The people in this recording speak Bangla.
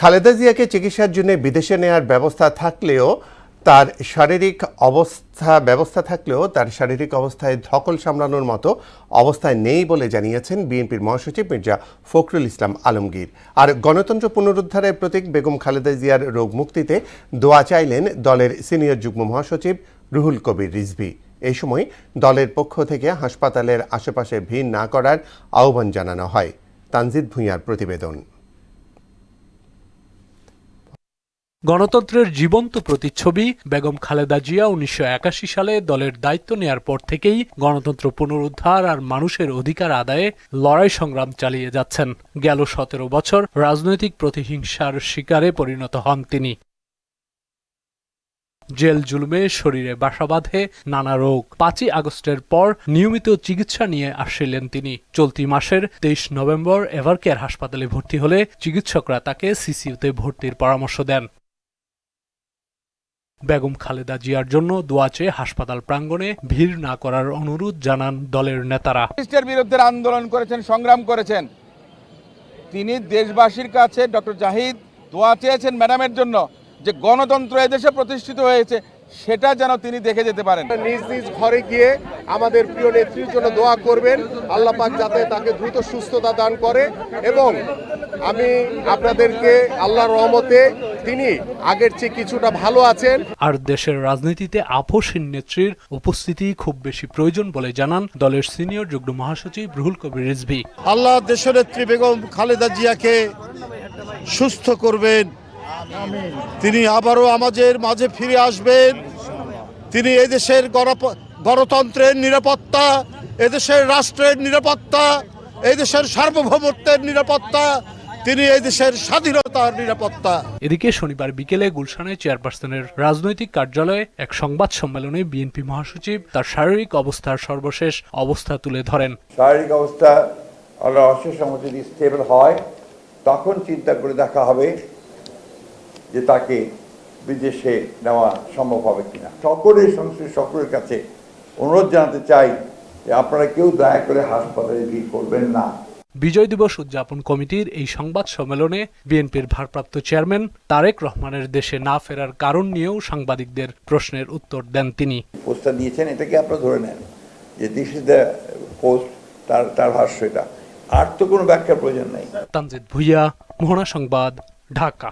খালেদা জিয়াকে চিকিৎসার জন্য বিদেশে নেয়ার ব্যবস্থা থাকলেও তার শারীরিক অবস্থা, ব্যবস্থা থাকলেও তার শারীরিক অবস্থায় ধকল সামলানোর মতো অবস্থায় নেই বলে জানিয়েছেন বিএনপির মহাসচিব মির্জা ফখরুল ইসলাম আলমগীর। আর গণতন্ত্র পুনরুদ্ধারের প্রতীক বেগম খালেদা জিয়ার রোগ মুক্তিতে দোয়া চাইলেন দলের সিনিয়র যুগ্ম মহাসচিব রুহুল কবির রিজভী। এই সময় দলের পক্ষ থেকে হাসপাতালের আশেপাশে ভিড় না করার আহ্বান জানানো হয়। তানজিদ ভূঁইয়ার প্রতিবেদন। গণতন্ত্রের জীবন্ত প্রতিচ্ছবি বেগম খালেদা জিয়া উনিশশো একাশি সালে দলের দায়িত্ব নেয়ার পর থেকেই গণতন্ত্র পুনরুদ্ধার আর মানুষের অধিকার আদায়ে লড়াই সংগ্রাম চালিয়ে যাচ্ছেন। গেল সতেরো বছর রাজনৈতিক প্রতিহিংসার শিকারে পরিণত হন তিনি। জেল জুলুমে শরীরে বাসা বাঁধে নানা রোগ। পাঁচই আগস্টের পর নিয়মিত চিকিৎসা নিয়ে আসছিলেন তিনি। চলতি মাসের তেইশ নভেম্বর এভারকেয়ার হাসপাতালে ভর্তি হলে চিকিৎসকরা তাকে সিসিউতে ভর্তির পরামর্শ দেন। বেগম খালেদা জিয়ার জন্য দোয়া চেয়ে হাসপাতাল প্রাঙ্গণে ভিড় না করার অনুরোধ জানান দলের নেতারা। বিরুদ্ধে আন্দোলন করেছেন, সংগ্রাম করেছেন। তিনি দেশবাসীর কাছে ডক্টর জাহিদ দোয়া চেয়েছেন ম্যাডামের জন্য যে গণতন্ত্র এদেশে প্রতিষ্ঠিত হয়েছে সেটা যেন তিনি দেখে যেতে পারেন। নিজ নিজ ঘরে গিয়ে আমাদের প্রিয় নেত্রীর জন্য দোয়া করবেন। আল্লাহ পাক যাতে তাকে দ্রুত সুস্থতা দান করে এবং আমি আপনাদেরকে আল্লাহর রহমতে তিনি আগের চেয়ে কিছুটা ভালো আছেন। আর দেশের রাজনীতিতে আপোষহীন নেত্রীর উপস্থিতি খুব বেশি প্রয়োজন বলে জানান দলের সিনিয়র যুগ্ম মহাসচিব রুহুল কবির রিজভী। আল্লাহ দেশনেত্রী বেগম খালেদা জিয়াকে সুস্থ করবেন তিনি আবারও আমাদের মাঝে ফিরে আসবেন। তিনি এদেশের গণতন্ত্রের নিরাপত্তা এদেশের রাষ্ট্রের নিরাপত্তা এদেশের সার্বভৌমত্বের নিরাপত্তা তিনি এদেশের স্বাধীনতার নিরাপত্তা। এদিকে শনিবার বিকেলে গুলশানে চেয়ারপারসনের রাজনৈতিক কার্যালয়ে এক সংবাদ সম্মেলনে বিএনপি মহাসচিব তার শারীরিক অবস্থার সর্বশেষ অবস্থা তুলে ধরেন। শারীরিক অবস্থা অশেষ যদি স্টেবল হয় তখন চিন্তা করে দেখা হবে যে তাকে বিদেশে নেওয়া সম্ভব হবে কিনা। সকলের সংশ্লিষ্ট সকলের কাছে অনুরোধ জানাতে চাই যে আপনারা কেউ দয়া করে হাসপাতালে ভিড় করবেন না। বিজয় দিবস উদযাপন কমিটির এই সংবাদ সম্মেলনে বিএনপির ভারপ্রাপ্ত চেয়ারম্যান তারেক রহমানের দেশে না ফেরার কারণ নিয়েও সাংবাদিকদের প্রশ্নের উত্তর দেন তিনি। পোস্টটা দিয়েছেন এটাকে আপনারা ধরে নেন যে দিস ইজ দ্য পোস্ট তার তার ভাষ্য এটা। আর তো কোনো ব্যাখ্যার প্রয়োজন নেই। তানজিদ ভুইয়া মোহনা সংবাদ ঢাকা।